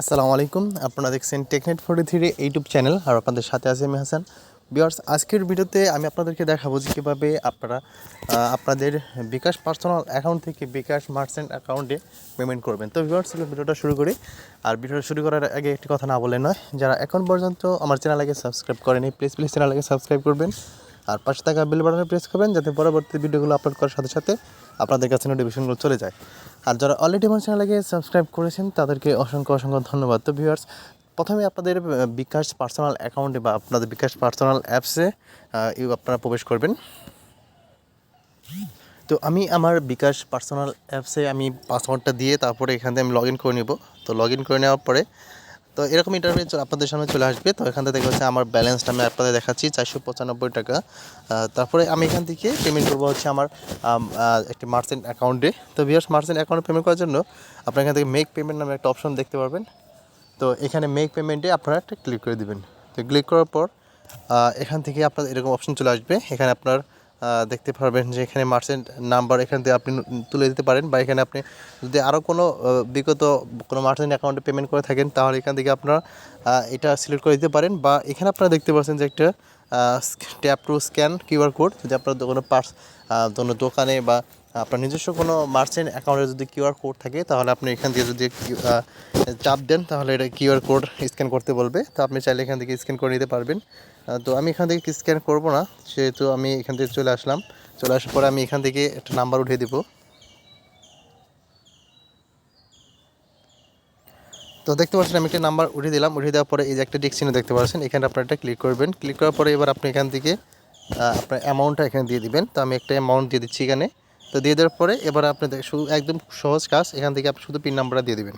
আসসালামু আলাইকুম। আপনারা দেখছেন Technet forty three YouTube channel আর আপনাদের সাথে আছি আমি হাসান। বিয়ার্স আজকের ভিডিওতে আমি আপনাদেরকে দেখাবো যে কীভাবে আপনারা আপনাদের বিকাশ পার্সোনাল অ্যাকাউন্ট থেকে বিকাশ মার্চেন্ট অ্যাকাউন্টে পেমেন্ট করবেন। তো বিয়ার্স ভিডিওটা শুরু করি। আর ভিডিওটা শুরু করার আগে একটি কথা না বলে নয়, যারা এখন পর্যন্ত আমার চ্যানেলকে সাবস্ক্রাইব করেনি, প্লিজ প্লিজ চ্যানেলকে সাবস্ক্রাইব করবেন। আর পাশে থাকা বেল বাটনে প্রেস করবেন যাতে পরবর্তী ভিডিওগুলো আপলোড করার সাথে সাথে আপনাদের কাছে নোটিফিকেশনগুলো চলে যায়। আর যারা অলরেডি আমার চ্যানেলকে সাবস্ক্রাইব করেছেন, তাদেরকে অসংখ্য অসংখ্য ধন্যবাদ। তো ভিউয়ার্স প্রথমে আপনাদের বিকাশ পার্সোনাল অ্যাকাউন্টে বা আপনাদের বিকাশ পার্সোনাল অ্যাপসে ইউ আপনারা প্রবেশ করবেন। তো আমি আমার বিকাশ পার্সোনাল অ্যাপসে আমি পাসওয়ার্ডটা দিয়ে তারপরে এখান থেকে আমি লগ ইন করে নেব। তো লগ ইন করে নেওয়ার পরে তো এরকম ইন্টারভিউ আপনাদের সামনে চলে আসবে। তো এখান থেকে হচ্ছে আমার ব্যালেন্সটা আমি আপনাদের দেখাচ্ছি, চারশো পঁচানব্বই টাকা। তারপরে আমি এখান থেকে পেমেন্ট করব হচ্ছে আমার একটি মার্চেন্ট অ্যাকাউন্টে তো বিয়ার্স মার্চেন্ট অ্যাকাউন্টে পেমেন্ট করার জন্য আপনার এখান থেকে মেক পেমেন্ট নামে একটা অপশন দেখতে পারবেন। তো এখানে মেক পেমেন্টে আপনারা একটা ক্লিক করে দিবেন। তো ক্লিক করার পর এখান থেকে আপনার এরকম অপশন চলে আসবে। এখানে আপনার দেখতে পারবেন যে এখানে মার্চেন্ট নাম্বার এখান থেকে আপনি তুলে দিতে পারেন বা এখানে আপনি যদি আরও কোনো বিগত কোনো মার্চেন্ট অ্যাকাউন্টে পেমেন্ট করে থাকেন, তাহলে এখান থেকে আপনারা এটা সিলেক্ট করে দিতে পারেন বা এখানে আপনারা দেখতে পাচ্ছেন যে একটা tap to scan QR code যদি আপনার কোনো পার্স কোনো দোকানে বা আপনার নিজস্ব কোনো মার্চেন্ট অ্যাকাউন্টে যদি কিউআর কোড থাকে, তাহলে আপনি এখান থেকে যদি চাপ দেন, তাহলে এটা কিউআর কোড স্ক্যান করতে বলবে। তো আপনি চাইলে এখান থেকে স্ক্যান করে নিতে পারবেন। তো আমি এখান থেকে স্ক্যান করব না, সেহেতু আমি এখান থেকে চলে আসলাম। চলে আসার পরে আমি এখান থেকে একটা নাম্বার উঠিয়ে দেবো। তো দেখতে পাচ্ছেন, আমি একটা নাম্বার উঠিয়ে দিলাম। উঠিয়ে দেওয়ার পরে এই যে একটা টিক দেখতে পাচ্ছেন, এখানে আপনারা একটা ক্লিক করবেন। ক্লিক করার পরে এবার আপনি এখান থেকে আপনার অ্যামাউন্টটা এখানে দিয়ে দিবেন। তো আমি একটা অ্যামাউন্ট দিয়ে দিচ্ছি এখানে। তো দিয়ে দেওয়ার পরে এবার আপনি শুধু একদম সহজ কাজ, এখান থেকে আপনি শুধু পিন নাম্বারটা দিয়ে দেবেন।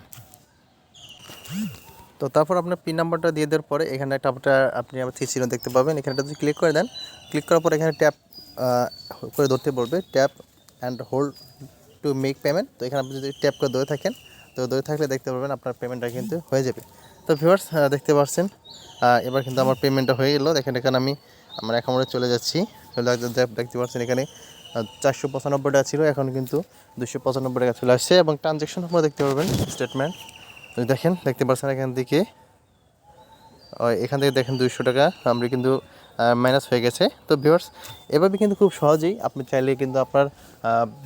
তো তারপর আপনার পিন নাম্বারটা দিয়ে দেওয়ার পরে এখানে একটা আপনার, আপনি আমার থ্রি চিহ্ন দেখতে পাবেন। এখানে যদি ক্লিক করে দেন ক্লিক করার পর এখানে ট্যাপ করে ধরতে বলবে tap and hold to make payment তো এখানে আপনি যদি ট্যাপ করে ধরে থাকেন, তো ধরে থাকলে দেখতে পাবেন আপনার পেমেন্টটা কিন্তু হয়ে যাবে। তো ভিউয়ার্স দেখতে পাচ্ছেন এবার কিন্তু আমার পেমেন্টটা হয়ে গেলো। দেখেন এখানে আমি, আমার অ্যাকাউন্টে চলে যাচ্ছি। দেখতে পাচ্ছেন এখানে চারশো পঁচানব্বই টাকা ছিল, এখন কিন্তু দুশো পঁচানব্বই টাকা চলে আসছে এবং ট্রানজ্যাকশন আপনারা দেখতে পারবেন স্টেটমেন্ট দেখেন, দেখতে পাচ্ছেন এখান থেকে এখান থেকে দেখেন দুইশো টাকা, আমরা কিন্তু মাইনাস হয়ে গেছে। তো ভিউয়ার্স এভাবে কিন্তু খুব সহজেই আপনি চাইলে কিন্তু আপনার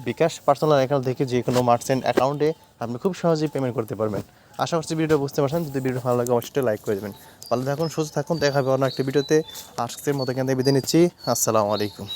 বিকাশ পার্সোনাল অ্যাকাউন্ট থেকে যে কোনো মার্চেন্ট অ্যাকাউন্টে আপনি খুব সহজেই পেমেন্ট করতে পারবেন। আশা করছি ভিডিওটা বুঝতে পারছেন, যদি ভিডিও ভালো লাগে অবশ্যই লাইক করে দেবেন। ভালো থাকুন, সুস্থ থাকুন, দেখা হবে অন্য একটা ভিডিওতে। আজকের মতো থেকে বিদায় নিচ্ছি, আসসালামু আলাইকুম।